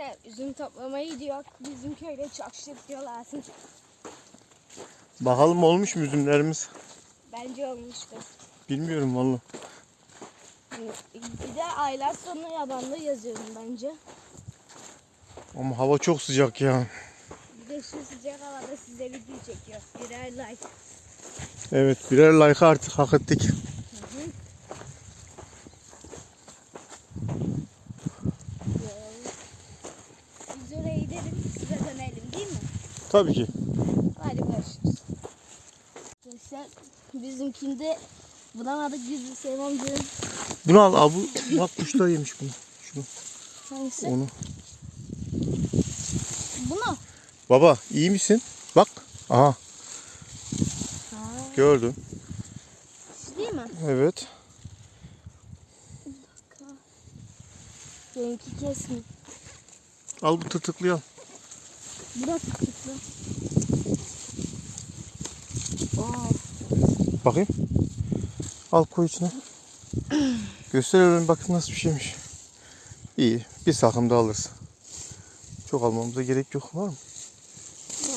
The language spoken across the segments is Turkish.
Arkadaşlar üzüm toplamaya gidiyor. Bizim köyde çok şık diyorlarsın. Bakalım olmuş mu üzümlerimiz? Bence olmuştur. Bilmiyorum valla. Bir de aylar sonu yabanda yazıyorum bence. Ama hava çok sıcak ya. Bir de şu sıcak havada size video çekiyor. Birer like. Evet birer like artık hak ettik. Biz oraya gidelim size dönelim değil mi? Tabii ki. Hadi görüşürüz. Arkadaşlar bizimkinde bulamadık biz Sevim amcanın Bunu al abi. Bak kuşlar yemiş bunu. Şunu. hangisi? Onu. Bunu. Baba iyi misin? Bak. Aha Ha, gördüm. şu değil mi? Evet. Benimki kesin. Al bu tırtıklıyı al. Bırak çıktı. Aa, Bakayım. Al koy içine. Gösteriyorum bakın nasıl bir şeymiş. İyi. Bir sakım da alırız. Çok almamıza gerek yok. Var mı? ya.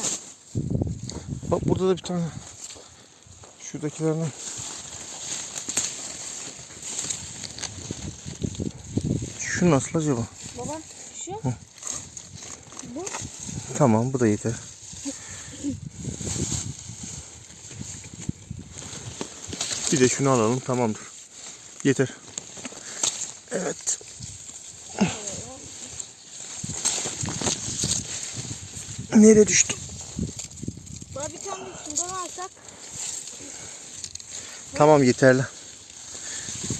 Bak burada da bir tane. Şuradakilerden. Şu nasıl acaba? Baba şu. Bu. Tamam bu da yeter. Bir de şunu alalım tamamdır. Yeter. Evet. Nereye düştü? Tamam yeterli.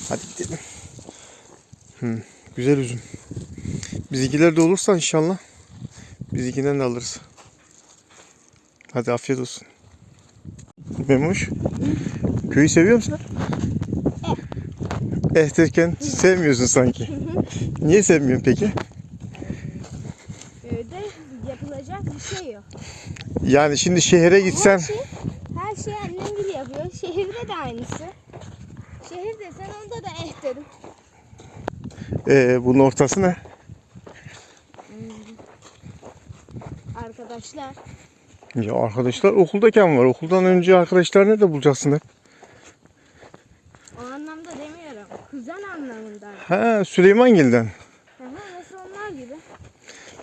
Hadi gidelim. Hmm, güzel üzüm. Bizimkiler de olursa inşallah bizimkinden de alırız. Hadi afiyet olsun. Memuş. Köyü seviyor musun? Eh derken sevmiyorsun sanki. Niye sevmiyorsun peki? Köyde yapılacak bir şey yok. Yani şimdi şehre gitsen Her şey, her şey annem gibi yapıyor. Şehirde de aynısı. Şehirde sen onda da eh dedim. ee, bunun ortası ne? Arkadaşlar Ya arkadaşlar okuldayken var. Okuldan önce arkadaşlar ne de bulacaksın hep. o anlamda demiyorum. Kuzen anlamında. Ha Süleymangil'den. Hı hı, Nasıl onlar gibi.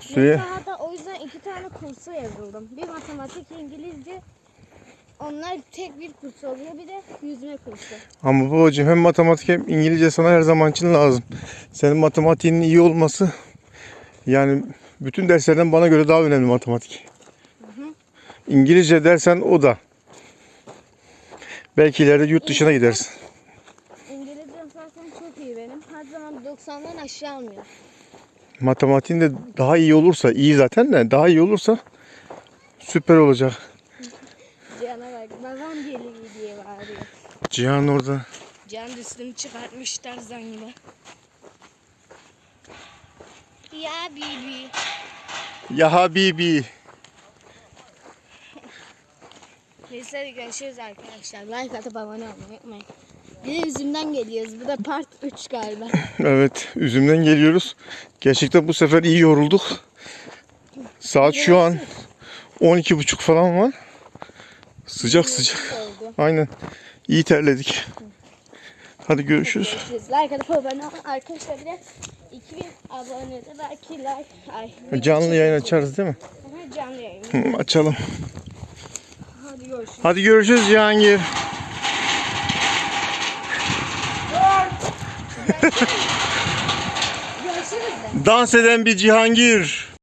Süley Mesela hatta o yüzden iki tane kursa yazıldım. Bir matematik, İngilizce. Onlar tek bir kurs oluyor. Bir de yüzme kursu. Ama babacığım hem matematik hem İngilizce sana her zaman için lazım. Senin matematiğinin iyi olması yani bütün derslerden bana göre daha önemli matematik. İngilizce dersen o da. Belki ileride yurt dışına gidersin. İngilizcem zaten çok iyi benim. Her zaman 90'dan aşağı almıyor. Matematiğin de daha iyi olursa, iyi zaten de daha iyi olursa süper olacak. Cihan'a bak babam geliyor diye bağırıyor. Cihan orada. Cihan üstünü çıkartmış tarzan gibi. Ya bibi. Ya Habibi. Neyse görüşürüz arkadaşlar. Like atıp abone olmayı unutmayın. Bir de üzümden geliyoruz. Bu da part 3 galiba. Evet, üzümden geliyoruz. Gerçekten bu sefer iyi yorulduk. Saat şu an 12.30 falan var. Sıcak sıcak. Aynen. İyi terledik. Hadi görüşürüz. Görüşürüz. Like atıp abone olun. Arkadaşlar bir de 2000 abonede belki like. Ay, Canlı yayın açarız değil mi? Aha, Canlı yayın. Hı, açalım. Hadi görüşürüz. Hadi görüşürüz Cihangir. Görüşürüz de. Dans eden bir Cihangir.